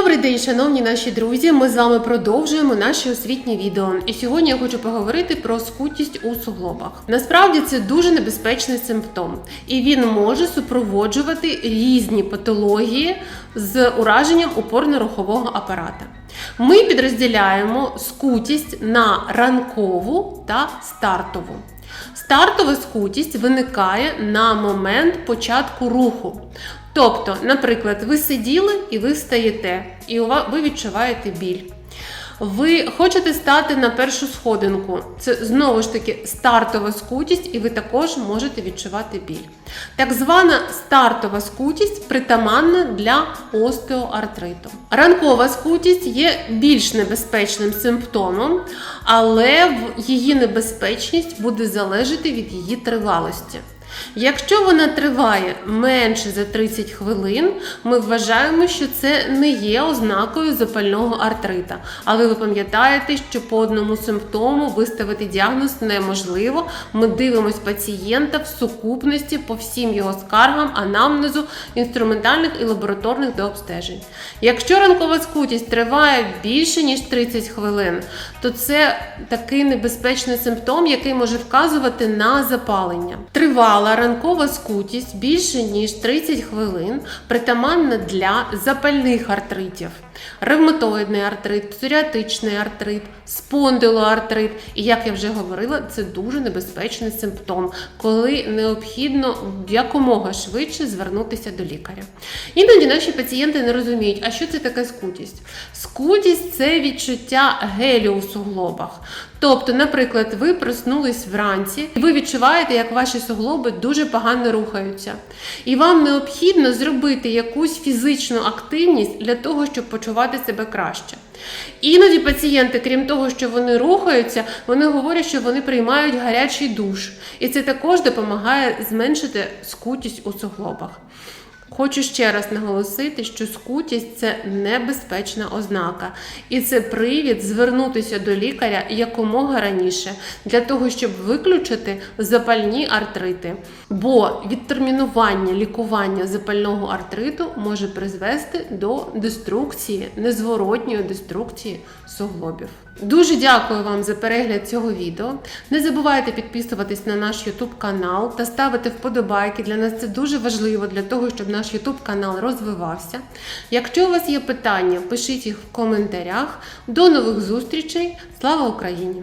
Добрий день, шановні наші друзі. Ми з вами продовжуємо наші освітні відео. І сьогодні я хочу поговорити про скутість у суглобах. Насправді це дуже небезпечний симптом, і він може супроводжувати різні патології з ураженням опорно-рухового апарата. Ми підрозділяємо скутість на ранкову та стартову. Стартова скутість виникає на момент початку руху. Тобто, наприклад, ви сиділи і ви встаєте, і ви відчуваєте біль. Ви хочете стати на першу сходинку. Це знову ж таки стартова скутість, і ви також можете відчувати біль. Так звана стартова скутість притаманна для остеоартриту. Ранкова скутість є більш небезпечним симптомом, але її небезпечність буде залежати від її тривалості. Якщо вона триває менше за 30 хвилин, ми вважаємо, що це не є ознакою запального артрита. Але ви пам'ятаєте, що по одному симптому виставити діагноз неможливо. Ми дивимось пацієнта в сукупності по всім його скаргам, анамнезу, інструментальних і лабораторних дообстежень. Якщо ранкова скутість триває більше ніж 30 хвилин, то це такий небезпечний симптом, який може вказувати на запалення. Тривала ранкова скутість більше ніж 30 хвилин притаманна для запальних артритів. Ревматоїдний артрит, псоріатичний артрит, спондилоартрит. І як я вже говорила, це дуже небезпечний симптом, коли необхідно якомога швидше звернутися до лікаря. Іноді наші пацієнти не розуміють, а що це таке скутість? Скутість це відчуття гелю у суглобах. Тобто, наприклад, ви проснулись вранці, і ви відчуваєте, як ваші суглоби дуже погано рухаються. І вам необхідно зробити якусь фізичну активність для того, щоб почувати себе краще. Іноді пацієнти, крім того, що вони рухаються, вони говорять, що вони приймають гарячий душ. І це також допомагає зменшити скутість у суглобах. Хочу ще раз наголосити, що скутість це небезпечна ознака, і це привід звернутися до лікаря якомога раніше для того, щоб виключити запальні артрити. Бо відтермінування лікування запального артриту може призвести до деструкції, незворотньої деструкції суглобів. Дуже дякую вам за перегляд цього відео. Не забувайте підписуватись на наш YouTube канал та ставити вподобайки. Для нас це дуже важливо для того, щоб наш YouTube канал розвивався. Якщо у вас є питання, пишіть їх в коментарях. До нових зустрічей. Слава Україні!